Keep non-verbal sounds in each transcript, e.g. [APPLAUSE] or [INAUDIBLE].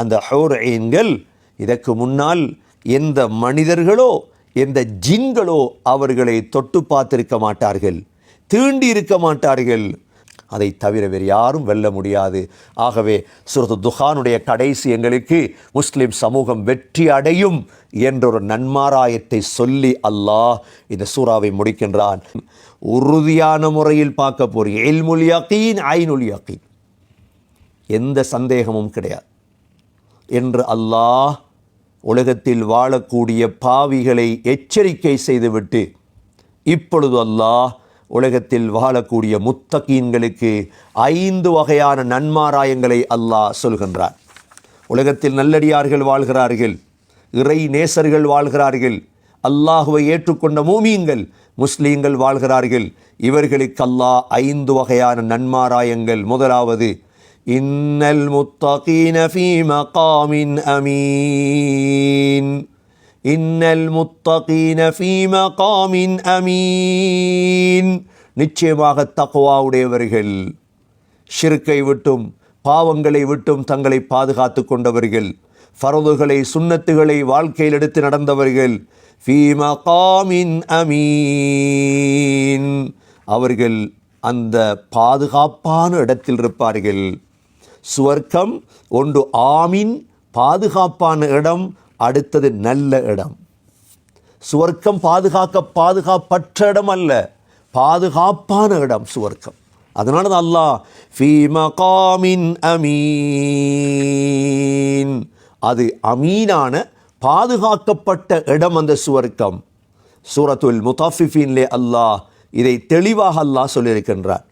அந்த ஹௌரைன்கள் இதற்கு முன்னால் எந்த மனிதர்களோ எந்த ஜின்களோ அவர்களை தொட்டு பார்த்திருக்க மாட்டார்கள் தீண்டி இருக்க மாட்டார்கள். அதை தவிர வேறு யாரும் வெல்ல முடியாது. ஆகவே சுரத்து துஹானுடைய கடைசி எங்களுக்கு முஸ்லீம் சமூகம் வெற்றி அடையும் என்ற ஒரு நன்மாராயத்தை சொல்லி அல்லாஹ் இந்த சூறாவை முடிக்கின்றான். உறுதியான முறையில் பார்க்க போறீங்க. எல்முல் யகீன் ஐநுல் யகீன். எந்த சந்தேகமும் கிடையாது. என்று அல்லாஹ் உலகத்தில் வாழக்கூடிய பாவிகளை எச்சரிக்கை செய்துவிட்டு இப்பொழுது அல்லாஹ் உலகத்தில் வாழக்கூடிய முத்தகீன்களுக்கு ஐந்து வகையான நன்மாராயங்களை அல்லாஹ் சொல்கின்றார் உலகத்தில் நல்லடியார்கள் வாழ்கிறார்கள் இறை நேசர்கள் வாழ்கிறார்கள் அல்லாஹுவை ஏற்றுக்கொண்ட மூமியங்கள் முஸ்லீம்கள் வாழ்கிறார்கள். இவர்களுக்கு அல்லாஹ் ஐந்து வகையான நன்மாராயங்கள் முதலாவது இன்னல் முத்தகீன في مقام அமீன். இன்னல் முத்தகீன في مقام அமீன். நிச்சயமாக தக்குவாவுடையவர்கள் ஷிர்க்கை விட்டும் பாவங்களை விட்டும் தங்களை பாதுகாத்து கொண்டவர்கள் ஃபரதுகளை சுண்ணத்துகளை வாழ்க்கையில் எடுத்து நடந்தவர்கள் ஃபீ காமின் அமீன். அவர்கள் அந்த பாதுகாப்பான இடத்தில் இருப்பார்கள். சுவர்க்கம் ஒன்று ஆமின் பாதுகாப்பான இடம் அடுத்தது நல்ல இடம். சுவர்க்கம் பாதுகாக்க பாதுகாப்பற்ற இடம் அல்ல பாதுகாப்பான இடம் சுவர்க்கம். அதனால தான் அல்லாஹ் ஃபீ மகாமின் அமீன். அது அமீனான பாதுகாக்கப்பட்ட இடம் அந்த சுவர்க்கம். சூரத்துல் முதாஃபிஃபின்லே அல்லாஹ் இதை தெளிவாக அல்லாஹ் சொல்லியிருக்கின்றார்.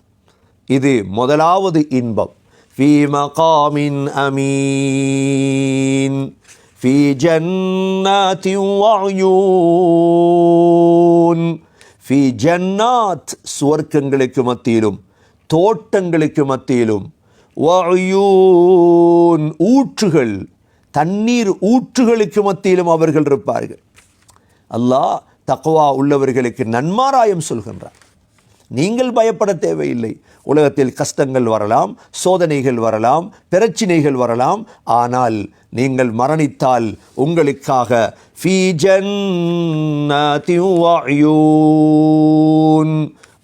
இது முதலாவது இன்பம். في மகாமின் அமீன் في جنات وعيون ஃபீ ஜன்னாத் சுவர்க்கங்களுக்கு மத்தியிலும் தோட்டங்களுக்கு மத்தியிலும் வஅயூன் ஊற்றுகள் தண்ணீர் ஊற்றுகளுக்கு மத்தியிலும் அவர்கள் இருப்பார்கள் அல்லாஹ் தக்குவா உள்ளவர்களுக்கு நன்மாராயம் சொல்கின்றார் நீங்கள் பயப்பட தேவையில்லை. உலகத்தில் கஷ்டங்கள் வரலாம் சோதனைகள் வரலாம் பிரச்சினைகள் வரலாம். ஆனால் நீங்கள் மரணித்தால் உங்களுக்காக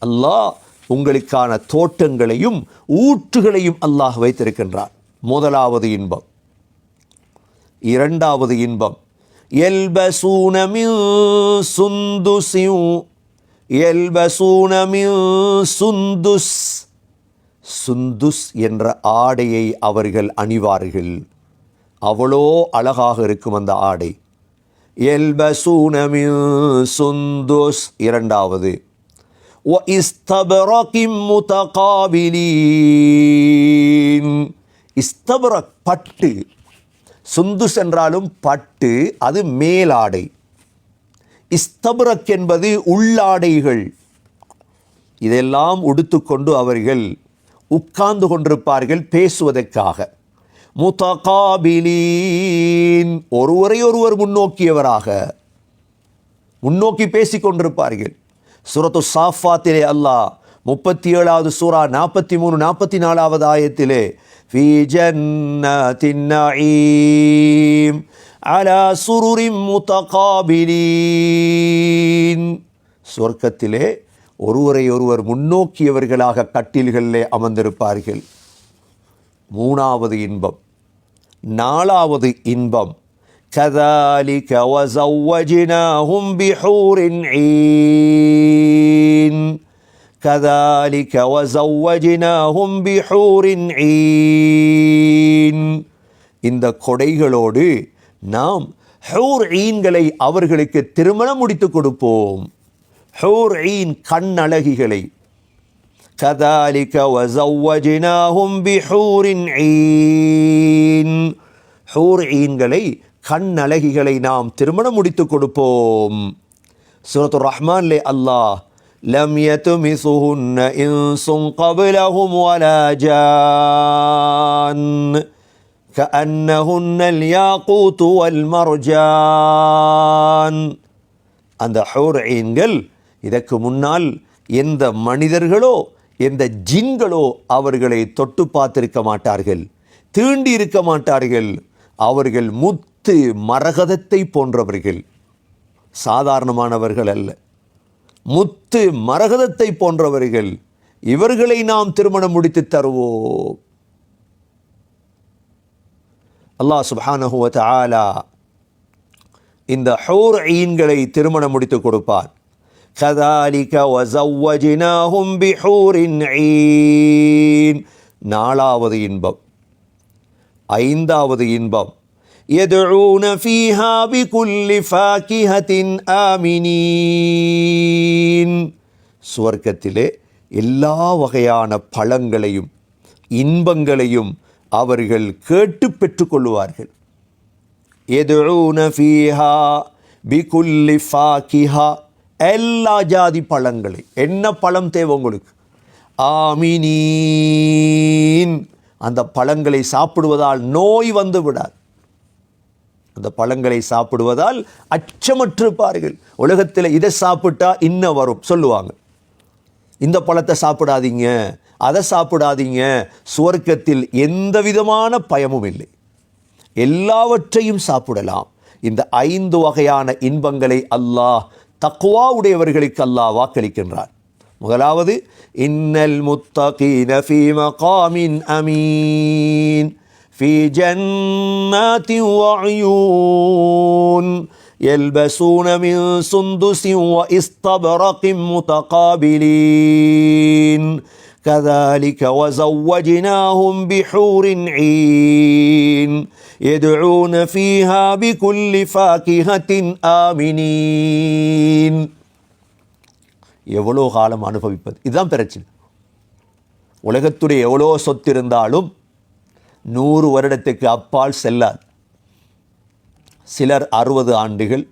அல்லாஹ் உங்களுக்கான தோட்டங்களையும் ஊற்றுகளையும் அல்லாஹ் வைத்திருக்கின்றான். முதலாவது இன்பம். இரண்டாவது இன்பம். எல்பசூனமில் சுந்துசியும் எல்பசூனமில் சுந்துஸ். சுந்துஸ் என்ற ஆடையை அவர்கள் அணிவார்கள். அவ்வளோ அழகாக இருக்கும் அந்த ஆடை. எல்பசூனமில் சுந்துஸ் இரண்டாவது. ஒ இஸ்தபரகிம் முதகாவிலீன். இஸ்தபரக் பட்டு. சுந்துஸ் என்றாலும் பட்டு அது மேலாடை இஸ்தபரக் என்பது உள்ளாடைகள். இதெல்லாம் உடுத்துக்கொண்டு அவர்கள் உட்கார்ந்து கொண்டிருப்பார்கள் பேசுவதற்காக. முத்தகாபிலீன். ஒருவரை ஒருவர் முன்னோக்கியவராக. முன்னோக்கி பேசிக் கொண்டிருப்பார்கள். சூரத்து சாஃபாத்திலே அல்லாஹ் முப்பத்தி ஏழாவது சூரா நாற்பத்தி மூணு நாற்பத்தி நாலாவது ஆயத்திலே في جنات النعيم على سرر متقابلين சொர்க்கத்திலே ஒருவரை ஒருவர் முன்னோக்கியவர்களாக கட்டில்களிலே அமர்ந்திருப்பார்கள் மூணாவது இன்பம் நாலாவது இன்பம் كذلك وزوجناهم بحور عين كذلك وزوجناهم بحور عين இந்த கொடைகளோடு நாம் ஹூர் ஈன்களை அவர்களுக்கு திருமணம் முடித்து கொடுப்போம் ஹூர் ஈன் கண்ணழகிகளை كذلك وزوجناهم بحور عين ஹூர் ஈன்களை கண்ணழகிகளை நாம் திருமணம் முடித்து கொடுப்போம் சூரத்து ரஹ்மான்லே அல்லாஹ் لم يتمثهن إنس قبلهم ولا جان كأنهن الياقوت والمرجان அந்த ஹூர் ஈன்கள் இதற்கு முன்னால் எந்த மனிதர்களோ எந்த ஜின்களோ அவர்களை தொட்டு பார்த்திருக்க மாட்டார்கள் தீண்டி இருக்க மாட்டார்கள் அவர்கள் முத்து மரகதத்தை போன்றவர்கள் சாதாரணமானவர்கள் அல்ல முத்து மரகதத்தை போன்றவர்கள் இவர்களை நாம் திருமணம் முடித்து தருவோம். அல்லாஹ் சுபானஹுவத் ஆலா இந்த ஹோர் ஈன்களை திருமணம் முடித்து கொடுப்பார் கதாலிக வசவ்வஜினாஹும் பிஹூரின் ஈன். நாலாவது இன்பம் ஐந்தாவது இன்பம் يدعون فيها بكل فاكهة آمنين சுவர்க்கத்திலே எல்லா வகையான பழங்களையும் இன்பங்களையும் அவர்கள் கேட்டு பெற்றுக்கொள்வார்கள் எதுன ஃபீஹா பிகுல்லி ஃபாக்கிஹா எல்லா ஜாதி பழங்களை என்ன பழம் தேவை உங்களுக்கு ஆமினீன் அந்த பழங்களை சாப்பிடுவதால் நோய் வந்து விடாது அந்த பழங்களை சாப்பிடுவதால் அச்சமற்றிருப்பார்கள் உலகத்தில் இதை சாப்பிட்டா இன்ன வரும் சொல்லுவாங்க. இந்த பழத்தை சாப்பிடாதீங்க அதை சாப்பிடாதீங்க. சுவர்க்கத்தில் எந்த விதமான பயமும் இல்லை. எல்லாவற்றையும் சாப்பிடலாம். இந்த ஐந்து வகையான இன்பங்களை அல்லாஹ் தக்குவா உடையவர்களுக்கு அல்லாஹ் வாக்களிக்கின்றார் முதலாவது இன்னல் முத்தகீன ஃபீ மகாமின் அமீன். في جنات وعيون يلبسون من سندس واستبرق متقابلين كذلك وزوجناهم بحور عين يدعون فيها بكل فاكهة آمنين எவ்வளோ காலம் அனுபவிப்பது இதுதான் பிரச்சனை உலகத்துடைய எவ்வளோ சொத்து இருந்தாலும் நூறு வருடத்துக்கு அப்பால் செல்லாது சிலர் அறுபது ஆண்டுகள்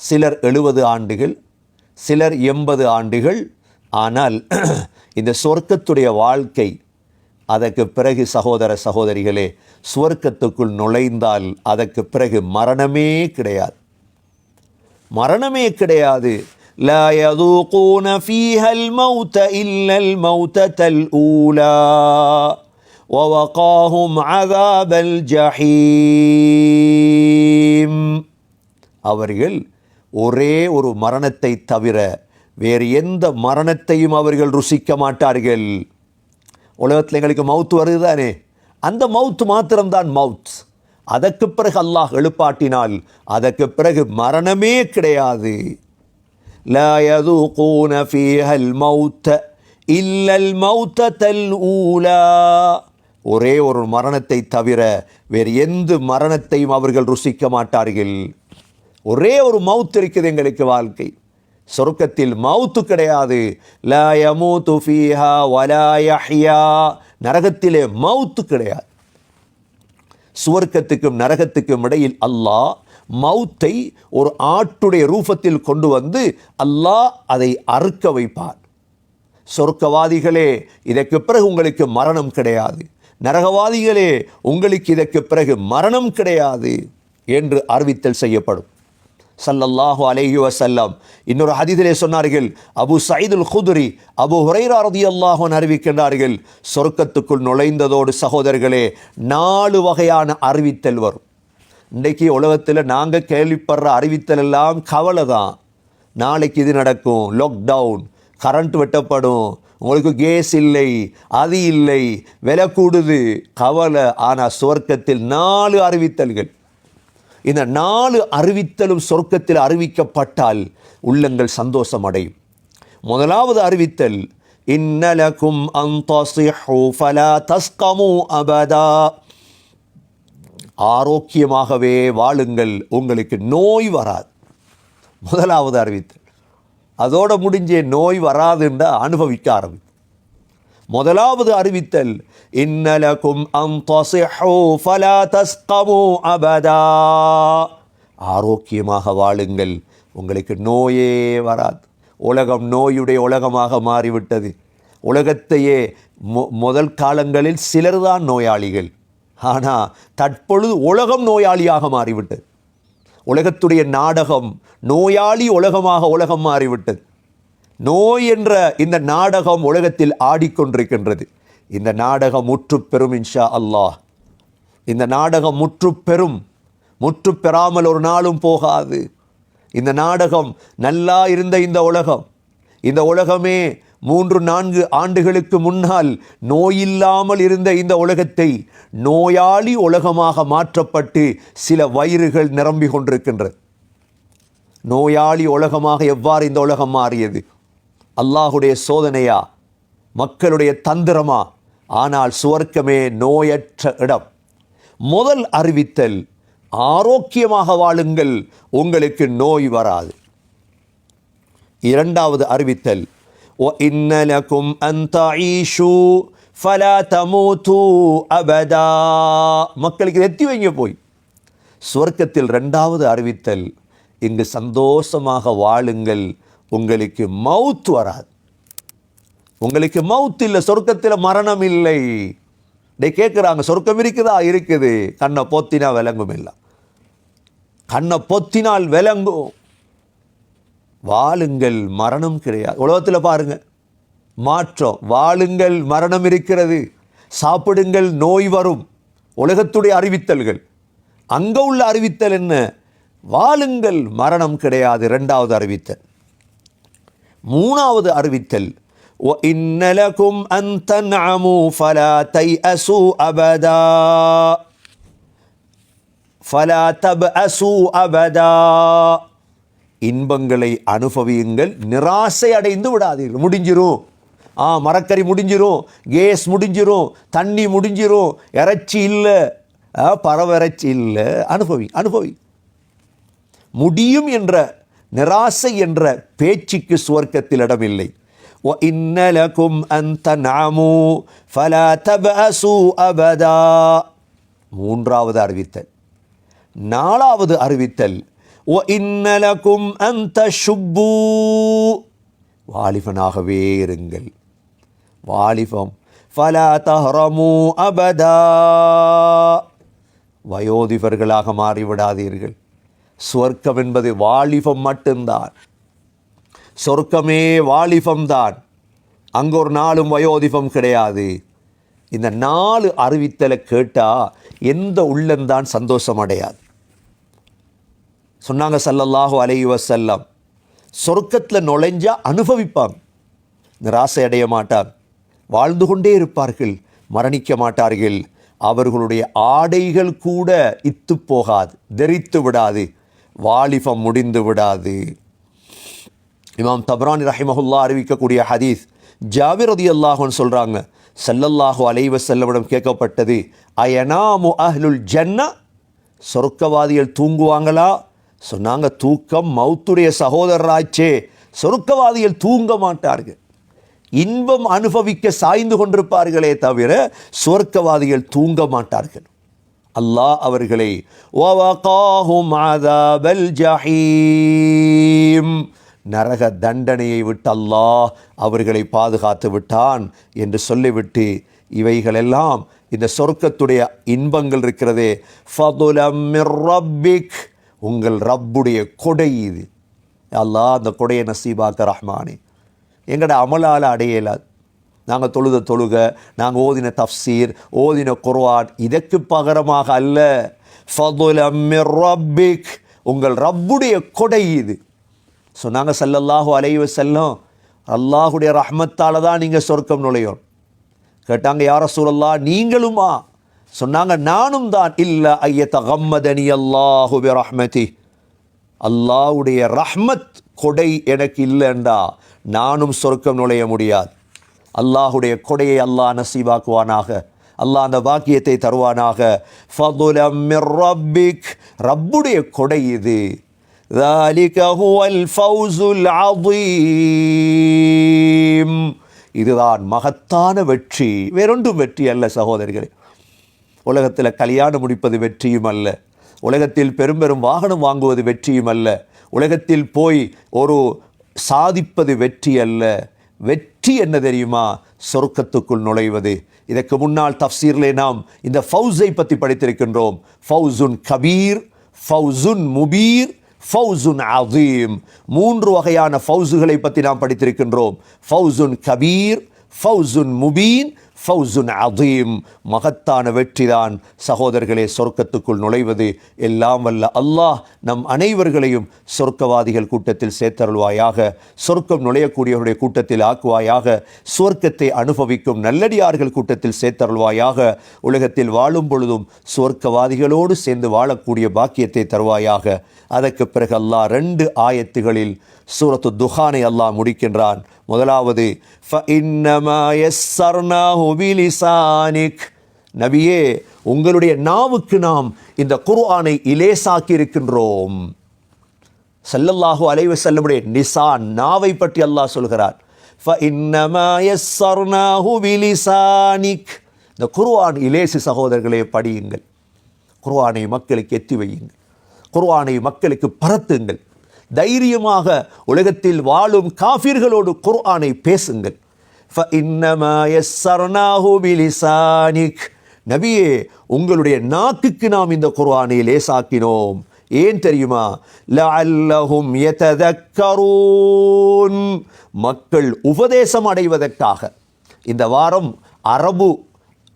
சிலர் எழுபது ஆண்டுகள் சிலர் எண்பது ஆண்டுகள் ஆனால் [CLEARS THROAT] இந்த சொர்க்கத்துடைய வாழ்க்கை அதற்கு பிறகு சகோதர சகோதரிகளே சுவர்க்கத்துக்குள் நுழைந்தால் அதற்கு பிறகு மரணமே கிடையாது மரணமே கிடையாது لا يذوقون فيها الموت إلا الموتة الأولى ووقاهم عذاب الجحيم அவர்கள் ஒரே ஒரு மரணத்தை தவிர வேறு எந்த மரணத்தையும் அவர்கள் ருசிக்க மாட்டார்கள் உலகத்தில் எங்களுக்கு மவுத் வருது தானே அந்த மவுத் மாத்திரம்தான் மவுத் அதற்கு பிறகு அல்லாஹ் எழுப்பாட்டினால் அதற்கு பிறகு மரணமே கிடையாது لا يذوقون فيها الموت إلا الموتة الأولى ஒரே ஒரு மரணத்தை தவிர வேறு எந்த மரணத்தையும் அவர்கள் ருசிக்க மாட்டார்கள். ஒரே ஒரு மவுத் இருக்குது எங்களுக்கு வாழ்க்கை. சொர்க்கத்தில் மவுத்து கிடையாது. லா துஃபிஹா ஃபீஹா நரகத்திலே மவுத்து கிடையாது. சுவர்க்கத்துக்கும் நரகத்துக்கும் இடையில் அல்லாஹ் மௌத்தை ஒரு ஆட்டுடைய ரூபத்தில் கொண்டு வந்து அல்லாஹ் அதை அறுக்க வைப்பார். சொர்க்கவாதிகளே இதற்கு பிறகு உங்களுக்கு மரணம் கிடையாது. நரகவாதிகளே உங்களுக்கு இதற்கு பிறகு மரணம் கிடையாது என்று அறிவித்தல் செய்யப்படும். சல்லல்லாஹு அலேஹி வசல்லாம் இன்னொரு ஹதீதிலே சொன்னார்கள் அபு சயிதுல் குதுரி அபு ஹுரைரா அல்லாஹன் அறிவிக்கின்றார்கள் சொர்க்கத்துக்குள் நுழைந்ததோடு சகோதரர்களே நாலு வகையான அறிவித்தல் வரும். இன்றைக்கு உலகத்தில் நாங்கள் கேள்விப்படுற அறிவித்தல் எல்லாம் கவலை தான் நாளைக்கு இது நடக்கும் லாக்டவுன் கரண்ட் வெட்டப்படும் உங்களுக்கு கேஸ் இல்லை அது இல்லை விலை கூடுது. கவலை ஆனால் சுவர்க்கத்தில் நாலு அறிவித்தல்கள். இந்த நாலு அறிவித்தலும் சொர்க்கத்தில் அறிவிக்கப்பட்டால் உள்ளங்கள் சந்தோஷம் அடையும். முதலாவது அறிவித்தல் இன்னலக்கும் ஃபலா தஸ்கமு அபதா. ஆரோக்கியமாகவே வாழுங்கள் உங்களுக்கு நோய் வராது. முதலாவது அறிவித்தல் அதோட முடிஞ்சே நோய் வராதுன்ற அனுபவிக்க ஆரம்பிக்கும். முதலாவது அறிவித்தல் இன்னலக்கும் அம் ஃபலா தஸ்கமு அபதா. ஆரோக்கியமாக வாழுங்கள். உங்களுக்கு நோயே வராது. உலகம் நோயுடைய உலகமாக மாறிவிட்டது. உலகத்தையே மு முதல் காலங்களில் சிலர்தான் நோயாளிகள். ஆனால் தற்பொழுது உலகம் நோயாளியாக மாறிவிட்டது. உலகத்துடைய நாடகம் நோயாளி உலகமாக உலகம் மாறிவிட்டது. நோய் என்ற இந்த நாடகம் உலகத்தில் ஆடிக்கொண்டிருக்கின்றது. இந்த நாடகம் முற்றுப்பெறும் இன்ஷா அல்லாஹ். இந்த நாடகம் முற்று பெறும் முற்று பெறாமல் ஒரு நாளும் போகாது. இந்த நாடகம் நல்லா இருந்த இந்த உலகம். இந்த உலகமே மூன்று நான்கு ஆண்டுகளுக்கு முன்னால் நோயில்லாமல் இருந்த இந்த உலகத்தை நோயாளி உலகமாக மாற்றப்பட்டு சில வயிறுகள் நிரம்பி கொண்டிருக்கின்றது. நோயாளி உலகமாக எவ்வாறு இந்த உலகம் மாறியது? அல்லாஹுடைய சோதனையா? மக்களுடைய தந்திரமா? ஆனால் சுவர்க்கமே நோயற்ற இடம். முதல் அறிவித்தல் ஆரோக்கியமாக வாழுங்கள் உங்களுக்கு நோய் வராது. இரண்டாவது அறிவித்தல் وَإِنَّ لَكُمْ أَن تَعِيشُوا فَلَا تَمُوتُوا أَبَدًا மக்களுக்கு இதை எத்தி வைங்க போய் சுவர்க்கத்தில் ரெண்டாவது அறிவித்தல் இங்கு சந்தோஷமாக வாழுங்கள் உங்களுக்கு மவுத் வராது உங்களுக்கு மவுத் இல்லை சொர்க்கத்தில் மரணம் இல்லை டே கேட்குறாங்க சொர்க்கம் இருக்குதா இருக்குது கண்ணை பொத்தினா விளங்கும் இல்லை கண்ணை பொத்தினால் விளங்கும் வாழுங்கள் மரணம் கிடையாது. உலகத்தில் பாருங்கள் மாற்றம் வாழுங்கள் மரணம் இருக்கிறது. சாப்பிடுங்கள் நோய் வரும். உலகத்துடைய அறிவித்தல்கள். அங்கே உள்ள அறிவித்தல் என்ன? வாழுங்கள் மரணம் கிடையாது ரெண்டாவது அறிவித்தல். மூணாவது அறிவித்தல் இன்னலகும் அந்த அமு ஃபலா தை அசு அபதா. ஃபலா தப் அசு அபதா. இன்பங்களை அனுபவியுங்கள் நிராசை அடைந்து விடாதீர்கள் முடிஞ்சிரும் ஆ மரக்கறி முடிஞ்சிரும் கேஸ் முடிஞ்சிரும் தண்ணி முடிஞ்சிரும் இறைச்சி இல்லை பறவை இறைச்சி இல்லை அனுபவி அனுபவி முடியும் என்ற நிராசை என்ற பேச்சுக்கு சுவர்க்கத்தில் இடமில்லை وَإِنَّ لَكُمْ أَن تَنْعَمُوا فَلَا تَبْأَسُوا أَبَدًا மூன்றாவது அறிவித்தல் நாலாவது அறிவித்தல் இன்னலக்கும் அந்த சுப்பு வாலிபனாகவே இருங்கள் வாலிபம் ஃபலா தஹரமு அபதா வயோதிபர்களாக மாறிவிடாதீர்கள் சொர்க்கம் என்பது வாலிபம் மட்டும்தான் சொர்க்கமே வாலிபம்தான் அங்கே ஒரு நாளும் வயோதிபம் கிடையாது இந்த நாலு அறிவித்தலை கேட்டால் எந்த உள்ளந்தான் சந்தோஷம் அடையாது சொன்னாங்க சல்லல்லாஹு அலைஹி செல்லம் சொர்க்கத்தில் நுழைஞ்சா அனுபவிப்பாங்க. நிராசை அடைய மாட்டாங்க வாழ்ந்து கொண்டே இருப்பார்கள். மரணிக்க மாட்டார்கள். அவர்களுடைய ஆடைகள் கூட இத்து போகாது தெரித்து விடாது வாலிபம் முடிந்து விடாது. இமாம் தப்ரான் ரஹிமஹுல்லா அறிவிக்கக்கூடிய ஹதீஸ் ஜாபிர் ரதி சொல்கிறாங்க சல்லல்லாஹு அலைவ செல்லவிடம் கேட்கப்பட்டது அயனாமு அஹ்லுல் ஜன்னா? சொர்க்கவாதிகள் தூங்குவாங்களா? சொன்னாங்க தூக்கம் மௌத்துடைய சகோதரராச்சே சொருக்கவாதிகள் தூங்க மாட்டார்கள். இன்பம் அனுபவிக்க சாய்ந்து கொண்டிருப்பார்களே தவிர சொர்க்கவாதிகள் தூங்க மாட்டார்கள். அல்லாஹ் அவர்களை ஜஹீம்." நரக தண்டனையை விட்டு அல்லாஹ் அவர்களை பாதுகாத்து விட்டான் என்று சொல்லிவிட்டு இவைகளெல்லாம் இந்த சொர்க்கத்துடைய இன்பங்கள் இருக்கிறதே. ஃபதுலம் ரப்பிக். உங்கள் ரப்புடைய கொடை இது. அல்லாஹ் அந்த கொடையை நசீபாக்க ரஹ்மானே. எங்கட அமலால் அடையலாது. நாங்கள் தொழுத தொழுக நாங்கள் ஓதின தஃப்சீர் ஓதின குர்வான் இதற்கு பகரமாக அல்ல. ரப்பிக். உங்கள் ரப்புடைய கொடை இது. சொன்னாங்க சல்லல்லாஹு அலைவ செல்லம் அல்லாஹுடைய ரஹ்மத்தால் தான் நீங்கள் சொர்க்கம் நுழையும் கேட்டாங்க யார சூழல்லா நீங்களுமா? சொன்னாங்க நானும் தான். இல்லை ஐயத்த கம்மதனி அல்லாஹுபி ரஹ்மதி அல்லாவுடைய ரஹ்மத் கொடை எனக்கு இல்லைண்டா. நானும் சொர்க்கம் நுழைய முடியாது. அல்லாஹுடைய கொடையை அல்லாஹ் நசீவாக்குவானாக. அல்லாஹ் அந்த வாக்கியத்தை தருவானாக. ரப்புடைய கொடை இது. இதுதான் மகத்தான வெற்றி. வேறொன்றும் வெற்றி அல்ல சகோதரிகளே. உலகத்தில் கல்யாணம் முடிப்பது வெற்றியும் அல்ல. உலகத்தில் பெரும் பெரும் வாகனம் வாங்குவது வெற்றியும் அல்ல. உலகத்தில் போய் ஒரு சாதிப்பது வெற்றி அல்ல. வெற்றி என்ன தெரியுமா? சொர்க்கத்துக்குள் நுழைவது. இதற்கு முன்னால் தஃசீர்லே நாம் இந்த ஃபவுஸை பற்றி படித்திருக்கின்றோம். ஃபவுசுன் கபீர் ஃபவுசுன் முபீர் ஃபவுசுன் அதீம் மூன்று வகையான ஃபவுசுகளை பற்றி நாம் படித்திருக்கின்றோம். ஃபவுசுன் கபீர் ஃபவுசுன் முபீன் ஃபவுசுன் அதீம் மகத்தான வெற்றிதான். சகோதரர்களே சொர்க்கத்துக்குள் நுழைவது எல்லாம் வல்ல அல்லாஹ் நம் அனைவர்களையும் சொர்க்கவாதிகள் கூட்டத்தில் சேர்த்தருள்வாயாக. சொர்க்கம் நுழையக்கூடியவருடைய கூட்டத்தில் ஆக்குவாயாக. சுவர்க்கத்தை அனுபவிக்கும் நல்லடியார்கள் கூட்டத்தில் சேர்த்தருள்வாயாக. உலகத்தில் வாழும் பொழுதும் சுவர்க்கவாதிகளோடு சேர்ந்து வாழக்கூடிய பாக்கியத்தை தருவாயாக. அதற்கு பிறகு அல்லாஹ் ரெண்டு ஆயத்துகளில் சூரத்து துஹானை அல்லாஹ் முடிக்கின்றான். முதலாவது நவியே உங்களுடைய நாவுக்கு நாம் இந்த குர்ஆனை இலேசாக்கி இருக்கின்றோம் சல்லல்லாஹு அலைவ செல்லமுடைய நிசா நாவை பற்றி அல்லாஹ் சொல்கிறார். இந்த குர்ஆன் இலேசு சகோதரர்களே படியுங்கள். குர்வானை மக்களுக்கு எத்தி வையுங்கள். குர்வானை மக்களுக்கு பரத்துங்கள். தைரியமாக உலகத்தில் வாழும் காஃபிர்களோடு குர்ஆனை பேசுங்கள். நபியே உங்களுடைய நாக்குக்கு நாம் இந்த குர்ஆனை லேசாக்கினோம். ஏன் தெரியுமா? லஅல்லஹும் யததக்கரூன். மக்கள் உபதேசம் அடைவதற்காக. இந்த வாரம் அரபு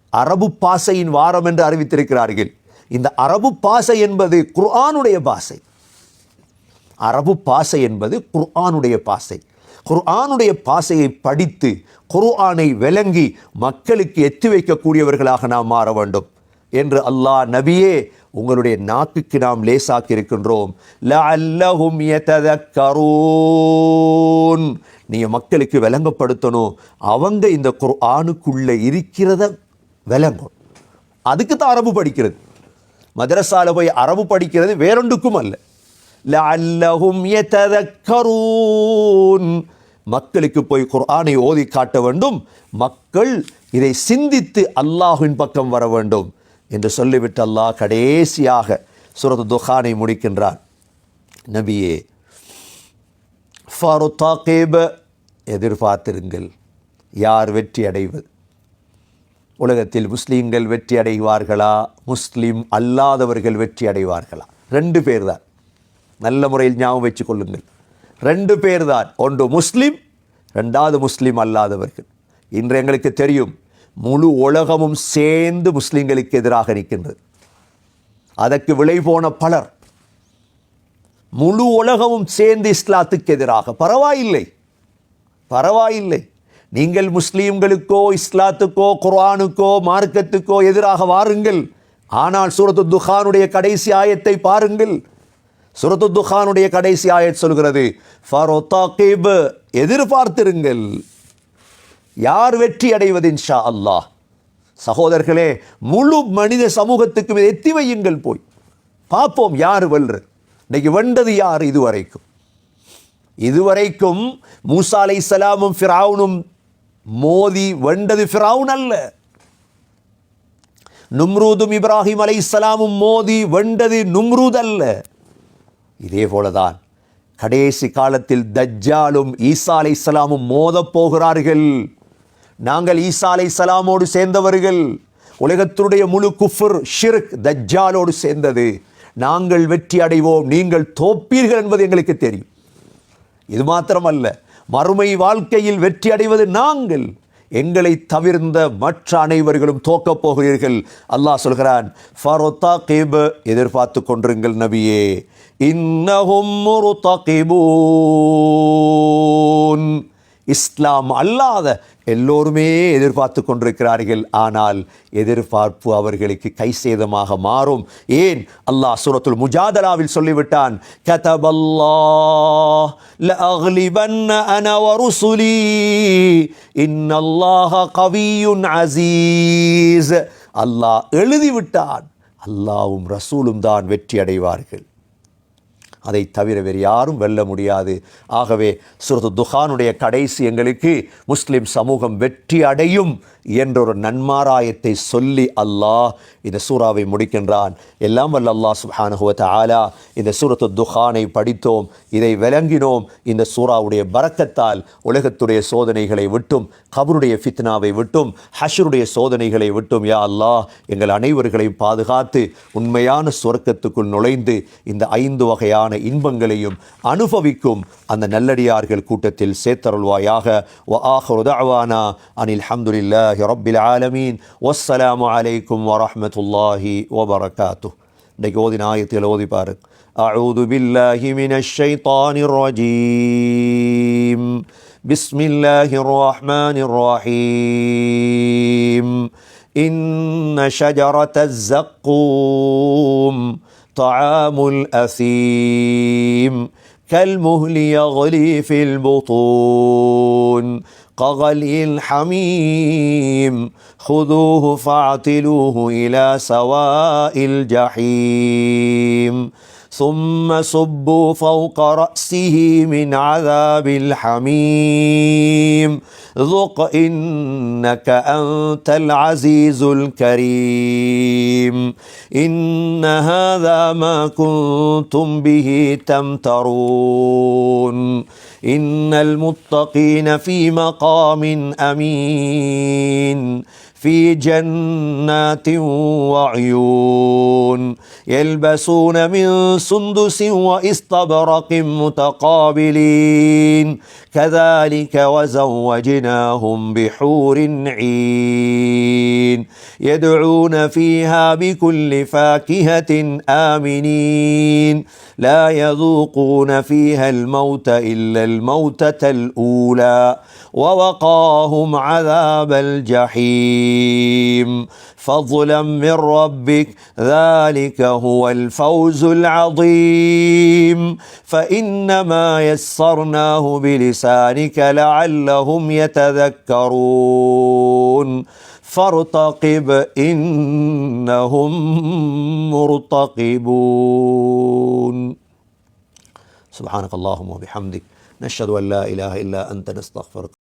அரபு பாசையின் வாரம் என்று அறிவித்திருக்கிறார்கள். இந்த அரபு பாசை என்பது குர்ஆனுடைய பாசை அரபு பாசை என்பது குர்ஆனுடைய பாசை குர்ஆனுடைய பாசையை படித்து குர்ஆனை விளங்கி மக்களுக்கு எத்தி வைக்கக்கூடியவர்களாக நாம் மாற வேண்டும் என்று அல்லாஹ் நபியே உங்களுடைய நாக்குக்கு நாம் லேசாக்கி இருக்கின்றோம். லஅல்லஹும் யததக்கரூன். நீங்க மக்களுக்கு விளங்கப்படுத்தணும். அவங்க இந்த குர்ஆனுக்குள்ளே இருக்கிறத விளங்கும் அதுக்கு தான் அரபு படிக்கிறது. மதரசாவில் போய் அரபு படிக்கிறது வேறொன்றுக்கும் அல்ல. லஅல்லஹும் யததக்கரூன் மக்களுக்கு போய் குர்ஆனை ஓதி காட்ட வேண்டும். மக்கள் இதை சிந்தித்து அல்லாஹுவின் பக்கம் வர வேண்டும் என்று சொல்லிவிட்டு அல்லாஹ் கடைசியாக சுரத் துஹானை முடிக்கின்றார் நபியே ஃபருத்தாகேப எதிர்பார்த்திருங்கள். யார் வெற்றி அடைவது? உலகத்தில் முஸ்லீம்கள் வெற்றி அடைவார்களா? முஸ்லீம் அல்லாதவர்கள் வெற்றி அடைவார்களா? ரெண்டு பேர் தான். நல்ல முறையில் ஞாபகம் வச்சு கொள்ளுங்கள் ரெண்டு பேர் தான் ஒன்று முஸ்லீம் ரெண்டாவது முஸ்லீம் அல்லாதவர்கள். இன்று எங்களுக்கு தெரியும் முழு உலகமும் சேர்ந்து முஸ்லீம்களுக்கு எதிராக நிற்கின்றது. அதற்கு விளை போன பலர். முழு உலகமும் சேர்ந்து இஸ்லாத்துக்கு எதிராக. பரவாயில்லை. பரவாயில்லை. நீங்கள் முஸ்லீம்களுக்கோ இஸ்லாத்துக்கோ குர்ஆனுக்கோ மார்க்கத்துக்கோ எதிராக வாருங்கள். ஆனால் சூரத்து துஹானுடைய கடைசி ஆயத்தை பாருங்கள். சுரத்து துஹானுடைய கடைசி ஆயத் சொல்கிறது ஃபரோத்தாகிப் எதிர்பார்த்திருங்கள். யார் வெற்றி அடைவது இன்ஷா அல்லாஹ்? சகோதரர்களே முழு மனித சமூகத்துக்கும் இதை எத்தி வையுங்கள் போய். பார்ப்போம் யார் வெல்ற இன்னைக்கு வெண்டது யார் இதுவரைக்கும்? இதுவரைக்கும் மூசா அலை சலாமும் ஃபிராவுனும் மோதி வெண்டது ஃபிராவுன் அல்ல. நும்ரூதும் இப்ராஹிம் அலை சலாமும் மோதி வெண்டது நும்ரூத் அல்ல. இதேபோலதான் கடைசி காலத்தில் தஜ்ஜாலும் ஈசா அலை சலாமும் மோதப் போகிறார்கள். நாங்கள் ஈசா அலை சலாமோடு சேர்ந்தவர்கள். உலகத்தினுடைய முழு குஃபர் ஷிர்க் தஜ்ஜாலோடு சேர்ந்தது. நாங்கள் வெற்றி அடைவோம் நீங்கள் தோப்பீர்கள் என்பது எங்களுக்கு தெரியும். இது மாத்திரமல்ல மறுமை வாழ்க்கையில் வெற்றி அடைவது நாங்கள். எங்களை தவிர்ந்த மற்ற அனைவர்களும் தோக்கப் போகிறீர்கள். அல்லாஹ் சொல்கிறான் ஃபரோத்தா கேப எதிர்பார்த்து கொண்டிருங்கள் நபியே. இன்னஹும் முருத்தகிபூன் இஸ்லாம் அல்லாத எல்லோருமே எதிர்பார்த்து கொண்டிருக்கிறார்கள். ஆனால் எதிர்பார்ப்பு அவர்களுக்கு கை சேதமாக மாறும். ஏன்? அல்லாஹ் சூரத்துல் முஜாதலாவில் சொல்லிவிட்டான் அன இன்னல்லாஹ அசீஸ். அல்லாஹ் எழுதிவிட்டான். அல்லாவும் ரசூலும் தான் வெற்றி அடைவார்கள் அதை தவிர வேறு யாரும் வெல்ல முடியாது. ஆகவே சுரத்து துஹானுடைய கடைசி எங்களுக்கு முஸ்லிம் சமூகம் வெற்றி அடையும் என்றொரு நன்மாராயத்தை சொல்லி அல்லாஹ் இந்த சூறாவை முடிக்கின்றான். எல்லாம் வல்ல அல்லாஹ் சுப்ஹானஹு ஆலா இந்த சூரத்து துஹானை படித்தோம் இதை விளங்கினோம். இந்த சூறாவுடைய பரக்கத்தால் உலகத்துடைய சோதனைகளை விட்டும் கபருடைய ஃபித்னாவை விட்டும் ஹஷருடைய சோதனைகளை விட்டும் யா அல்லாஹ் எங்கள் அனைவர்களையும் பாதுகாத்து உண்மையான சுவர்க்கத்துக்குள் நுழைந்து இந்த ஐந்து வகையான இன்பங்களையும் அனுபவிக்கும் அந்த நல்லடியார்கள் கூட்டத்தில் சேர்த்தருள்வாயாக வ ஆஹிரு தஅவானா அனில் ஹம்துலில்லாஹி ரப்பில் ஆலமீன் வஸ்ஸலாமு அலைக்கும் வரஹ்மத்துல்லாஹி வபரகாத்துஹ் இன்றைக்கு ஓதின ஆயத்தில் ஓதி பாருங்க أعوذ بالله من الشيطان الرجيم بسم الله الرحمن الرحيم إن شجرة الزقوم طعام الأثيم كالمهل يغلي في البطون كغلي الحميم خذوه فاعتلوه إلى سواء الجحيم ثم صبوا فوق رأسه من عذاب الحميم. ذق إنك أنت العزيز الكريم. إن هذا ما كنتم به تمترون. إن المتقين في مقام أمين. في جنات وعيون يلبسون من سندس واستبرق متقابلين. كذلك وزوجناهم بحور عين. يدعون فيها بكل فاكهة آمنين. لا يذوقون فيها الموت إلا الموتة الأولى. ووقاهم عذاب الجحيم. فضلا من ربك ذلك هو الفوز العظيم. فإنما يسرناه بلسانك لعلهم يتذكرون. فارتقب إنهم مرتقبون. سبحانك اللهم وبحمدك. نشهد أن لا إله إلا أنت نستغفرك.